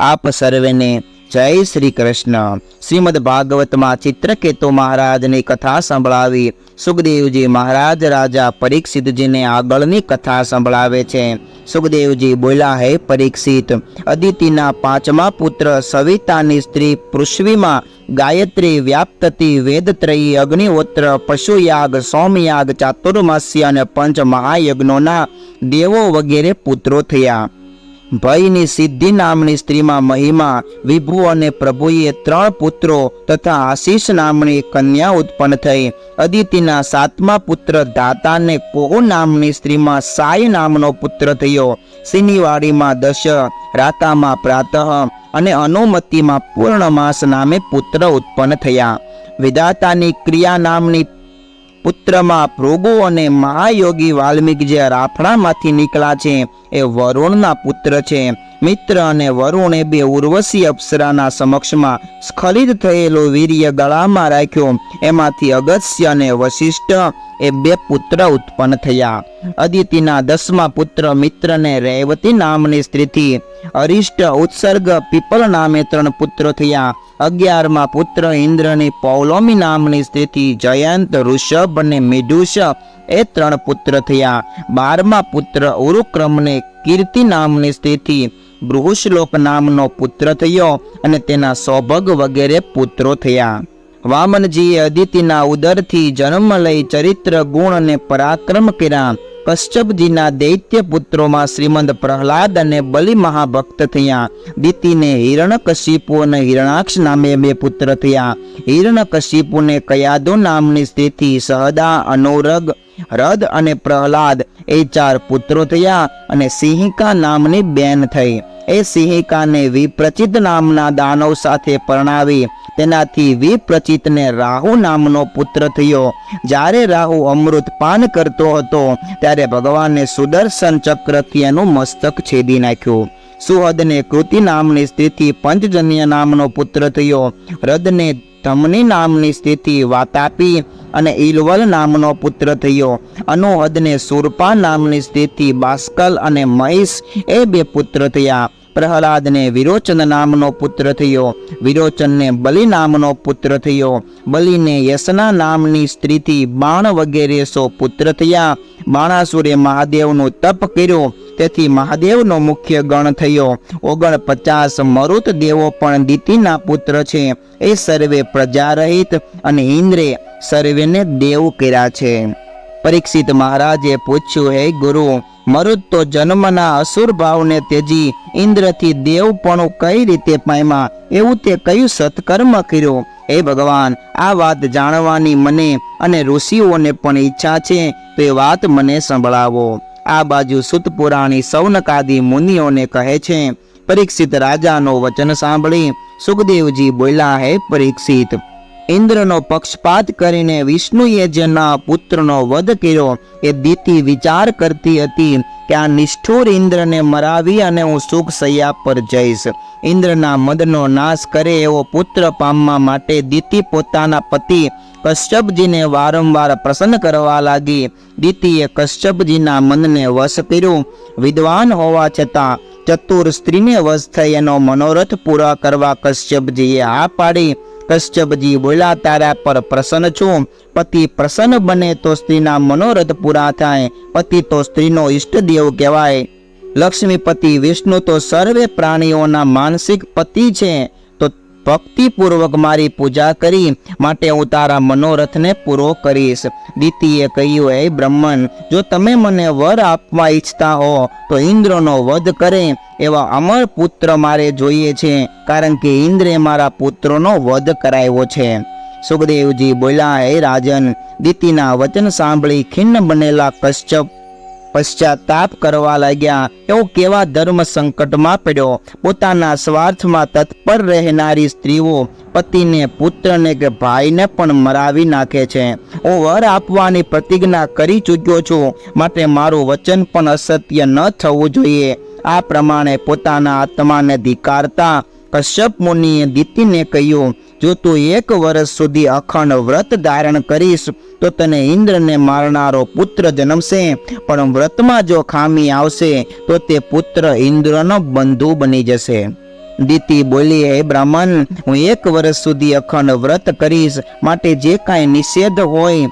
આપ સર્વેને જય શ્રી કૃષ્ણ. શ્રીમદ ભાગવતમાં ચિત્રકેતુ મહારાજની કથા સંભળાવી સુખદેવજી મહારાજ રાજા પરીક્ષિતજીને આગળની કથા સંભળાવે છે. સુખદેવજી બોલ્યા, હે પરીક્ષિત, અદિતિના પાંચમા પુત્ર સવિતાની સ્ત્રી પૃથ્વીમાં ગાયત્રી વ્યાપ્તતી વેદત્રયી અગ્નિહોત્ર, પશુયાગ, સોમયાગ, ચાતુર્માસ્ય અને પંચ મહાયજ્ઞોના દેવો વગેરે પુત્રો થયા. ભયની સિદ્ધિ નામની સ્ત્રીમાં મહિમા, વિભુ અને પ્રભુએ ત્રણ પુત્રો તથા આશીષ નામની કન્યા ઉત્પન્ન થઈ. અદિતિના સાતમા પુત્ર દાતાને કોહુ નામની સ્ત્રીમાં સાય નામનો પુત્ર થયો. સિનીવાડીમાં દશ, રાતામાં પ્રાતઃ અને અનુમતિમાં પૂર્ણમાસ નામે પુત્ર ઉત્પન્ન થયા. વિધાતાની ક્રિયા નામની પુત્રમાં ભૃગુ અને મહાયોગી વાલ્મીક જે રાફડામાંથી નીકળ્યા છે, એ વરુણના પુત્ર છે. મિત્ર અને વરુણ એ બે ઉર્વશી અપ્સરાના સમક્ષમાં સ્ખલિત થયેલો વીર્ય ગળામાં રાખ્યો. એમાંથી અગસ્ય અને વશિષ્ઠ એ બે પુત્ર ઉત્પન્ન થયા. અદિતિના દસમા પુત્ર મિત્રને રેવતી નામની સ્ત્રીથી અરિષ્ટ ઉત્સર્ગ પીપલ નામે ત્રણ પુત્રો થયા. અગિયારમાં પુત્ર ઇન્દ્રની પૌલોમી નામની સ્ત્રીથી જયંત, ઋષભ અને મિડુષ એ ત્રણ પુત્ર થયા. બારમા પુત્ર ઉરુક્રમને કીર્તિ નામની સ્ત્રીથી બૃહુશ્લોક નામનો પુત્ર થયો અને તેના સૌભગ વગેરે પુત્રો થયા. વામનજીએ અદિતિના ઉદરથી જન્મ લઈ ચરિત્ર, ગુણ અને પરાક્રમ કર્યા. કશ્યપજીના દૈત્ય પુત્રોમાં શ્રીમંત પ્રહલાદ અને બલિ મહાભક્ત થયા. દિતિને હિરણકશિપુ અને હિરણાક્ષ નામે બે પુત્ર થયા. હિરણકશિપુને કયાદો નામની સ્ત્રીથી સહદા, અનોરગ, રદ અને પ્રહલાદ એ ચાર પુત્રો થયા અને સિંહિકા નામની બેન થઈ. એ સિંહિકાને વિપ્રચિત નામના દાનવ સાથે પરણાવી. તેનાથી વિપ્રચિતને રાહુ નામનો પુત્ર થયો. જ્યારે રાહુ અમૃત પાન કરતો હતો, ત્યારે ભગવાને સુદર્શન ચક્રથી એનું મસ્તક છેદી નાખ્યું. સુહદને કૃતિ નામની સ્ત્રીથી પંચજન્ય નામનો પુત્ર થયો. રદને ધમની નામની સ્ત્રીથી વાતાપી અને ઇલવલ નામનો પુત્ર થયો. અનુહદને સુરપા નામની સ્થિતિ બાસ્કલ અને મહિષ એ બે પુત્ર થયા. પ્રહલાદને વિરોચન નામનો પુત્ર થયો. વિરોચનને બલિ નામનો પુત્ર થયો. બલિને યશના નામની સ્ત્રીથી બાણ વગેરે સો પુત્ર થયા. બાણાસુરે મહાદેવનો તપ કર્યો. તેથી મહાદેવનો મુખ્ય ગણ થયો. ઓગણ પચાસ મરુત દેવો પણ દિતિના પુત્ર છે. એ સર્વે પ્રજારહિત અને ઇન્દ્રે સર્વેને દેવ કર્યા છે. પરીક્ષિત મહારાજે પૂછ્યું, હે ગુરુ મરુદ તો જન્મના અસુર ભાવને તેજી ઇન્દ્રથી દેવપણું કઈ રીતે પામ્યા? એવું તે કયું સત્કર્મ કર્યું? હે ભગવાન, આ વાત જાણવાની મને અને ઋષિઓને પણ ઈચ્છા છે. તો એ વાત મને સંભળાવો. આ બાજુ સુતપુરાણી સૌનકાદી મુનિઓને કહે છે, પરીક્ષિત રાજાનો વચન સાંભળી, સુખદેવજી બોલ્યા, હે પરીક્ષિત ઇન્દ્રનો પક્ષપાત કરીને વિષ્ણુએ જેના પુત્રનો વધ કર્યો, એ દીતિ વિચાર કરતી હતી કે આ નિષ્ઠુર ઇન્દ્રને મરાવી અને હું સુખ સૈયા પર જઈશ. ઇન્દ્રના મદનો નાશ કરે એવો પુત્ર પામવા માટે દીતિ પોતાના પતિ કશ્યપજીને વારંવાર પ્રસન્ન કરવા લાગી. દીતિએ કશ્યપજીના મનને વશ કર્યું. વિદ્વાન હોવા છતાં ચતુર સ્ત્રીને વશ થઈ એનો મનોરથ પૂરા કરવા કશ્યપજીએ આ પાડી. કશ્યપજી બોલ્યા તારા પર પ્રસન્ન છું. પતિ પ્રસન્ન બને તો સ્ત્રીના મનોરથ પૂરા થાય. પતિ તો સ્ત્રીનો ઈષ્ટદેવ કહેવાય. લક્ષ્મીપતિ વિષ્ણુ તો સર્વે પ્રાણીઓના માનસિક પતિ છે. ભક્તિપૂર્વક મારી પૂજા કરી માટે હું તારા મનોરથને પૂરો કરીશ. દીતીએ કહ્યું, હે બ્રહ્મન, જો તમે મને વર આપવા ઈચ્છતા હો, તો ઇન્દ્રનો વધ કરે એવા અમર પુત્ર મારે જોઈએ છે, કારણ કે ઇન્દ્રે મારા પુત્રનો વધ કરાવ્યો છે. સુખદેવજી બોલ્યા, હે રાજન, દીતીના વચન સાંભળી ખિન્ન બનેલા કશ્યપ પશ્ચાતાપ કરવા લાગ્યા. એવો કેવા ધર્મ સંકટમાં પડ્યો? પોતાના સ્વાર્થમાં તત્પર રહેનારી સ્ત્રીઓ પતિને, પુત્રને કે ભાઈને પણ મરાવી નાખે છે. હું વર, આપવાની પ્રતિજ્ઞા કરી ચૂક્યો છું. માટે મારું વચન પણ અસત્ય ન થવું જોઈએ. આ પ્રમાણે પોતાના આત્માને ધિકારતા કશ્યપ મુનિએ દીતિને કહ્યું જો તું એક વર્ષ સુધી અખંડ વ્રત ધારણ કરીશ, તો તને ઇન્દ્રને મારનારો પુત્ર જન્મશે. પણ વ્રતમાં જો ખામી આવશે, તો તે પુત્ર ઇન્દ્રનો બંધુ બની જશે. દીતિ બોલી, હે બ્રાહ્મણ, હું એક વર્ષ સુધી અખંડ વ્રત કરીશ, માટે જે કાંઈ નિષેધ હોય,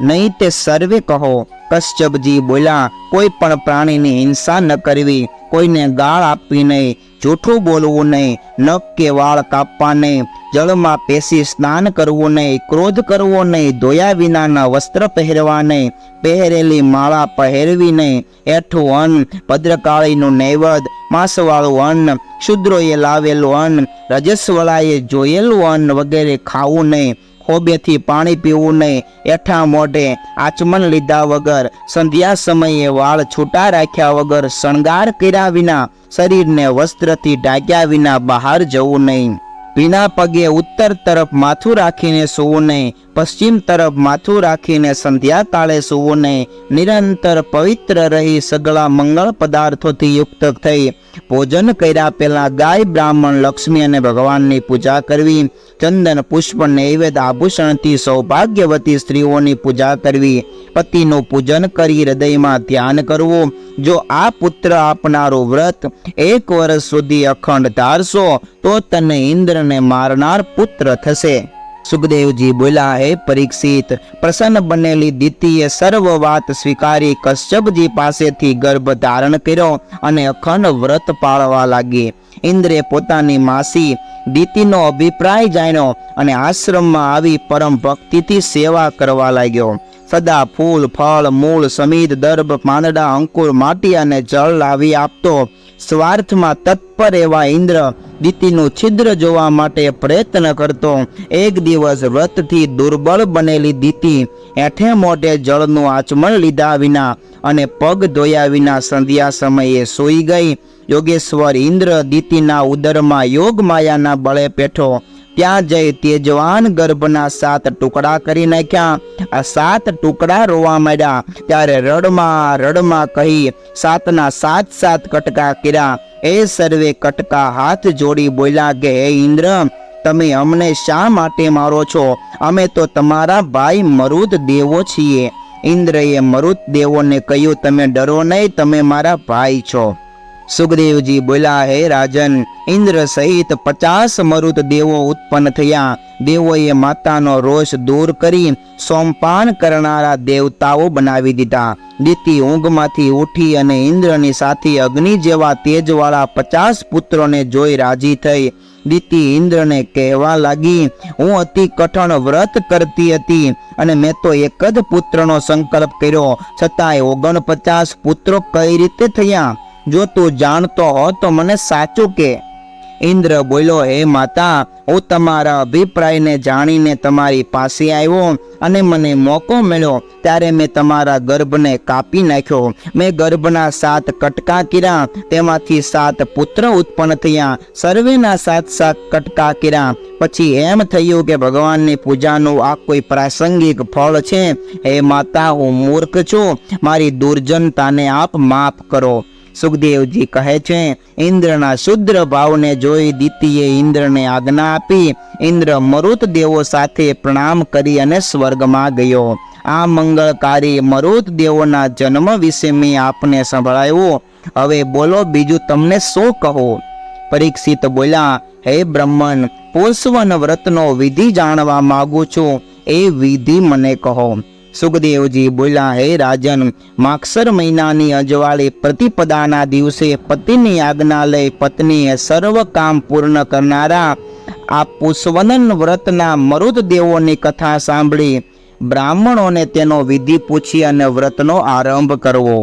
નહીં તે સર્વે કહો. કશ્યપજી બોલ્યા, કોઈ પણ પ્રાણીની હિંસા ન કરવી, કોઈને ગાળ આપવી નહીં, જૂઠું બોલવું નહીં, નખ કે વાળ કાપવા નહીં જળમાં પેસી સ્નાન કરવું નહીં, ક્રોધ કરવો નહીં, ધોયા વિનાના વસ્ત્ર પહેરવા નહીં, પહેરેલી માળા પહેરવી નહીં. એઠું અન્ન, ભદ્રકાળીનું નૈવદ માંસવાળું અન્ન, શુદ્રોએ લાવેલું અન્ન રજસ્વળાએ જોયેલું અન્ન વગેરે ખાવું નહીં, ખોબેથી પાણી પીવું નહીં. એઠા મોઢે આચમન લીધા વગર, સંધ્યા સમયે વાળ છૂટા રાખ્યા વગર શણગાર કર્યા વિના, શરીરને વસ્ત્રથી ઢાંક્યા વિના બહાર જવું નહીં. ભીના પગે ઉત્તર તરફ માથું રાખીને સૂવું નહીં, પશ્ચિમ તરફ માથું રાખીને સંધ્યા કાળે સૂવું નહીં. નિરંતર પવિત્ર રહી સગળા મંગળ પદાર્થોથી યુક્ત થઈ. ભોજન કર્યા પહેલાં ગાય બ્રાહ્મણ લક્ષ્મી અને ભગવાનની પૂજા કરવી. ચંદન, પુષ્પ નૈવેદ આભૂષણથી સૌભાગ્યવતી સ્ત્રીઓની પૂજા કરવી. પતિનું પૂજન કરી હૃદયમાં ધ્યાન કરવું. જો આ પુત્ર આપનારું વ્રત એક વર્ષ સુધી અખંડ ધારશો, તો તને ઇન્દ્રને મારનાર પુત્ર થશે. સુખદેવજી બોલ્યા હે પરીક્ષિત. પ્રસન્ન બનેલી દીતીએ સર્વ વાત સ્વીકારી કશ્યપજી પાસેથી ગર્ભ ધારણ કર્યો અને અખંડ વ્રત પાળવા લાગી. ઇન્દ્રે પોતાની માસી દીતીનો અભિપ્રાય જાણ્યો અને આશ્રમમાં આવી પરમ ભક્તિથી સેવા કરવા લાગ્યો. સદા ફૂલ, ફળ, મૂળ સમીર દર્ભ, પાંદડા, અંકુર, માટી અને જળ લાવી આપતો. સ્વાર્થમાં તત્પર એવા ઇન્દ્ર દીતીનું છિદ્ર જોવા માટે પ્રયત્ન કરતો. એક દિવસ વ્રતથી દુર્બળ બનેલી દીતી એઠે મોઢે જળનું આચમન લીધા વિના અને પગ ધોયા વિના સંધ્યા સમયે સૂઈ ગઈ. યોગેશ્વર ઇન્દ્ર દીતીના ઉદરમાં યોગ માયાના બળે પેઠો ત્યાં જઈ તેજવાન ગર્ભના સાત ટુકડા કરી નાખ્યા. આ સાત ટુકડા રોવા માંડ્યા. ત્યારે રડમાં રડમાં કહી સાતના સાત સાત કટકા કર્યા. એ સર્વે કટકા હાથ જોડી બોલ્યા કે, હે ઇન્દ્ર, તમે અમને શા માટે મારો છો? અમે તો તમારા ભાઈ મરુદ દેવો છીએ. ઇન્દ્રએ મરુદ દેવોને કહ્યું, તમે ડરો નહીં, તમે મારા ભાઈ છો. સુખદેવજી બોલ્યા, હે રાજન, ઇન્દ્ર સહિત પચાસ મરુત દેવો ઉત્પન્ન થયા. દેવોએ માતાનો રોષ દૂર કરી સોમપાન કરનારા દેવતાઓ બનાવી દીધા. દીતી ઊંઘમાંથી ઉઠી અને ઇન્દ્રની સાથે અગ્નિ જેવા તેજવાળા પચાસ પુત્રોને જોઈ રાજી થઈ. દીતી ઇન્દ્રને કહેવા લાગી, હું અતિ કઠણ વ્રત કરતી હતી અને મેં તો એક જ પુત્રનો સંકલ્પ કર્યો. છતાંય ઓગણપચાસ પુત્રો કઈ રીતે થયા? જો તું જાણતો હો, તો મને સાચું કે. ઇન્દ્ર બોલ્યો, હે માતા, હું તમારા અભિપ્રાયને જાણીને તમારી પાસે આવ્યો અને મને મોકો મળ્યો. ત્યારે મેં તમારા ગર્ભને કાપી નાખ્યો. મેં ગર્ભના સાત કટકા કર્યા, તેમાંથી સાત પુત્ર ઉત્પન્ન થયા. સર્વેના સાત સાત કટકા કર્યા. પછી એમ થયું કે ભગવાનની પૂજાનું આ કોઈ પ્રાસંગિક ફળ છે. હે માતા, હું મૂર્ખ છું. મારી દુર્જનતાને આપ માફ કરો. સુખદેવજી કહે છે, ઇન્દ્રના શુદ્ર ભાવને જોઈ દીતીએ ઇન્દ્રને આજ્ઞા આપી, ઇન્દ્ર મરુત દેવો સાથે પ્રણામ કરી અને સ્વર્ગમાં ગયો. આ મંગળકારી મરુત દેવોના જન્મ વિશે મેં આપને સંભળાવ્યો. હવે બોલો બીજું તમને શું કહો? પરીક્ષિત બોલ્યા, હે બ્રહ્મન, પોષવન વ્રતનો વિધિ જાણવા માગું છું. એ વિધિ મને કહો. સુખદેવજી બોલ્યા, હે રાજન માક્ષર મહિનાની અજવાળી પ્રતિપદાના દિવસે પતિની આજ્ઞા લઈ પત્નીએ સર્વ કામ પૂર્ણ કરનારા આ પુષ્વનન વ્રતના મરુદદેવોની કથા સાંભળી બ્રાહ્મણોને તેનો વિધિ પૂછી અને વ્રતનો આરંભ કરવો.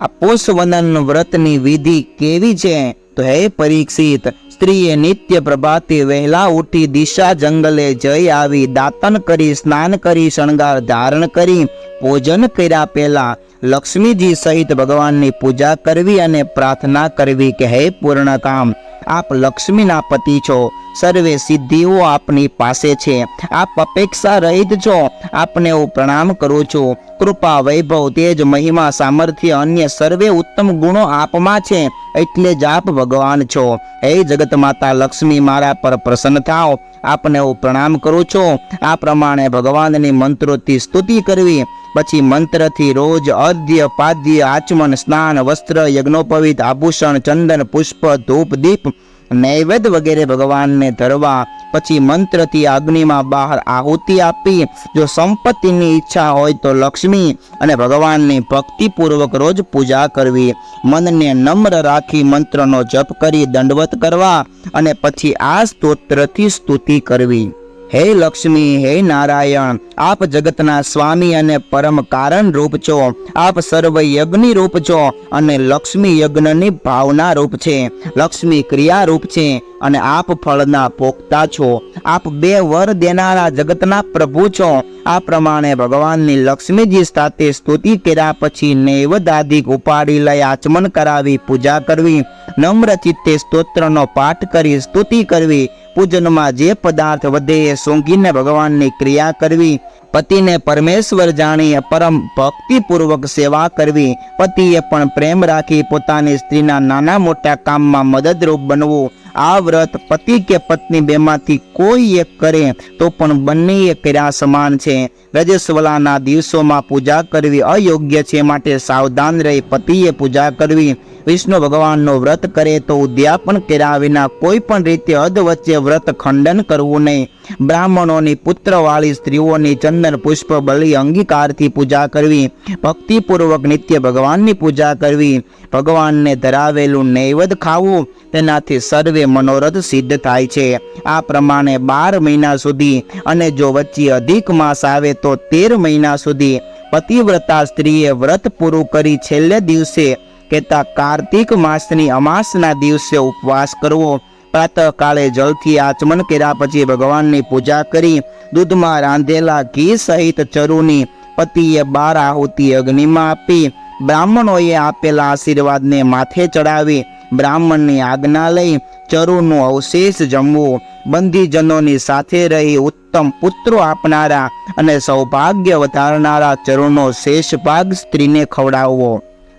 આ પુષ્વનન વ્રતની વિધિ કેવી છે? તો હે પરીક્ષિત સ્ત્રીએ નિત્ય પ્રભાતે વહેલા ઉઠી દિશા જંગલે જઈ આવી દાતન કરી, સ્નાન કરી, શણગાર ધારણ કરી, ભોજન કર્યા પહેલા લક્ષ્મીજી સહિત ભગવાનની પૂજા કરવી અને પ્રાર્થના કરવી કે પૂર્ણ કામ. આપ લક્ષ્મીના પતિ છો. સર્વે સિદ્ધિઓ આપની પાસે છે. આપ અપેક્ષા રહિત છો. આપને હું પ્રણામ કરું છું. કૃપા, વૈભવ, તેજ, મહિમા, સામર્થ્ય અન્ય સર્વે ઉત્તમ ગુણો આપમાં છે. એટલે જ આપ ભગવાન છો. હે જગત માતા લક્ષ્મી, મારા પર પ્રસન્ન થાઓ. આપને હું પ્રણામ કરું છું. આ પ્રમાણે ભગવાનની મંત્રોથી સ્તુતિ કરવી, પછી મંત્રથી રોજ અર્ધ્ય પાદ્ય આચમન સ્નાન વસ્ત્ર યજ્ઞોપવિત આભૂષણ ચંદન પુષ્પ ધૂપ દીપ નૈવેદ્ય વગેરે ભગવાનને ધરવા, પછી મંત્રથી અગ્નિમાં બહાર આહુતિ આપી, જો સંપત્તિની ઈચ્છા હોય તો લક્ષ્મી અને ભગવાનની ભક્તિપૂર્વક રોજ પૂજા કરવી. મનને નમ્ર રાખી મંત્રનો જપ કરી દંડવત કરવા અને પછી આ સ્તોત્રથી સ્તુતિ કરવી. હે લક્ષ્મી, હે નારાયણ, આપ જગતના સ્વામી અને પરમ કારણ રૂપ છો. આપ સર્વ યજ્ઞની રૂપ છો અને લક્ષ્મી યજ્ઞની ભાવના રૂપ છે. લક્ષ્મી ક્રિયા રૂપ છે. અને આપ ફળના પોખતા છો. આપ બે વર દેનારા જગતના પ્રભુ છો. આ પ્રમાણે ભગવાનની લક્ષ્મીજી સાથે સ્તુતિ કર્યા પછી નૈવેદાધિક ઉપાડી લઈ આચમન કરાવી પૂજા કરવી. નમ્ર ચિત્તે સ્તોત્રનો પાઠ કરી સ્તુતિ કરવી. પૂજનમાં જે પદાર્થ વધે એ સૂંઘીને ભગવાનની ક્રિયા કરવી. પતિને પરમેશ્વર જાણી પરમ ભક્તિપૂર્વક સેવા કરવી. પતિએ પણ પ્રેમ રાખી પોતાની સ્ત્રીના નાના મોટા કામમાં મદદરૂપ બનવું. આ વ્રત પતિ કે પત્ની બેમાંથી કોઈ એક કરે તો પણ બંનેએ કર્યા સમાન છે. રજસ્વલાના દિવસોમાં પૂજા કરવી અયોગ્ય છે માટે સાવધાન રહી પતિએ પૂજા કરવી. વિષ્ણુ ભગવાનનો વ્રત કરે તો ઉદ્યાપન કર્યા વિના કોઈ પણ રીતે અધ વચ્ચે વ્રત ખંડન કરવું નહીં. બ્રાહ્મણોની પુત્રવાળી સ્ત્રીઓની ચંદન પુષ્પ બલિ અંગીકારથી પૂજા કરવી, ભક્તિપૂર્વક નિત્ય ભગવાનની પૂજા કરવી, ભગવાનને ધરાવેલું નૈવેદ ખાવું તેનાથી સર્વે મનોરથ સિદ્ધ થાય છે. આ પ્રમાણે બાર મહિના સુધી અને જો વચ્ચે અધિક માસ આવે તો તેર મહિના સુધી પતિવ્રતા સ્ત્રીએ વ્રત પૂરું કરી છેલ્લે દિવસે કહેતા કાર્તિક માસની અમાસના દિવસે ઉપવાસ કરવો પ્રાતઃકાળે જલથી આચમન કર્યા પછી ભગવાનની પૂજા કરી દૂધમાં રાંધેલા ઘી સહિત ચરુની પતિએ બાર આહુતિ અગ્નિમાં આપી બ્રાહ્મણોએ આપેલા આશીર્વાદને માથે ચડાવી બ્રાહ્મણની આજ્ઞા લઈ ચરુનું અવશેષ જમવું, બંધીજનોની સાથે રહી ઉત્તમ પુત્રો આપનારા અને સૌભાગ્ય વધારનારા ચરુનો શેષ ભાગ સ્ત્રીને ખવડાવવો.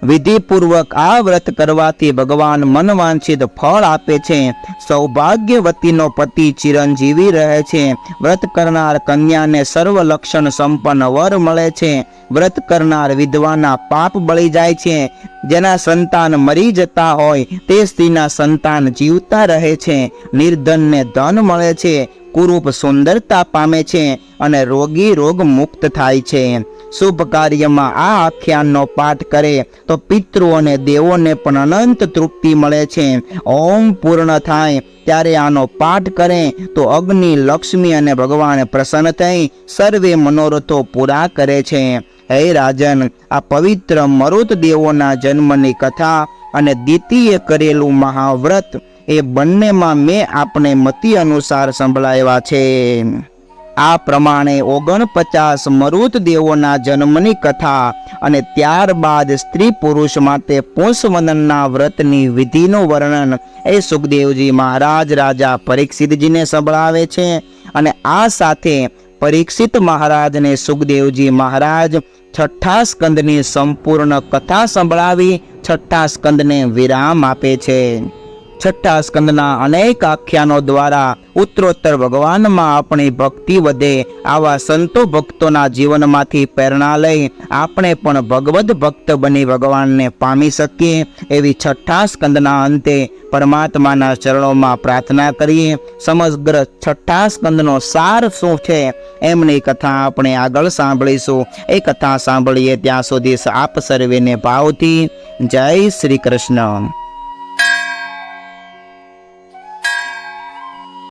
વિધિપૂર્વક આ વ્રત કરવાથી ભગવાન મનવાંછિત ફળ આપે છે. સૌભાગ્યવતીનો પતિ ચિરંજીવી રહે છે. વ્રત કરનાર કન્યાને સર્વ લક્ષણ સંપન્ન વર મળે છે. વ્રત કરનાર વિધવાના પાપ બળી જાય છે. જેના સંતાન મરી જતા હોય તે સ્ત્રીના સંતાન જીવતા રહે છે. નિર્ધનને ધન મળે છે. કુરૂપ સુંદરતા પામે છે અને રોગી રોગ મુક્ત થાય છે. શુભ કાર્યમાં આ આખ્યાનનો પાઠ કરે તો પિતૃ અને દેવોને પણ અનંત તૃપ્તિ મળે છે. ઓમ પૂર્ણ થાય. ત્યારે આનો પાઠ કરે તો અગ્નિ, લક્ષ્મી અને ભગવાન પ્રસન્ન થઈ સર્વે મનોરથો પૂરા કરે છે. હે રાજન, આ પવિત્ર મરુત દેવોના જન્મની કથા અને દ્વિતીય કરેલું મહાવ્રત એ બંનેમાં મેં આપણે મતિ અનુસાર સંભળાવ્યા છે. આ પ્રમાણે ઓગણપચાસ મરુતદેવોના જન્મની કથા અને ત્યારબાદ સ્ત્રી પુરુષ માટે પુંસવનનના વ્રતની વિધિનું વર્ણન એ સુખદેવજી મહારાજ રાજા પરીક્ષિતજીને સંભળાવે છે અને આ સાથે પરીક્ષિત મહારાજને સુખદેવજી મહારાજ છઠ્ઠા સ્કંદની સંપૂર્ણ કથા સંભળાવી છઠ્ઠા સ્કંદને વિરામ આપે છે. છઠ્ઠા સ્કંદના અનેક આખ્યાનો દ્વારા ઉત્તરોત્તર ભગવાનમાં આપણી ભક્તિ વધે, આવા સંતો ભક્તોના જીવનમાંથી પ્રેરણા લઈ આપણે પણ ભગવદ ભક્ત બની ભગવાનને પામી શકીએ, એવી છઠ્ઠા સ્કંદના અંતે પરમાત્માના ચરણોમાં પ્રાર્થના કરીએ. સમગ્ર છઠ્ઠા સ્કંદનો સાર શું છે, એમની કથા આપણે આગળ સાંભળીશું. એ કથા સાંભળીએ ત્યાં સુધી આપ સર્વેને ભાવથી જય શ્રી કૃષ્ણ.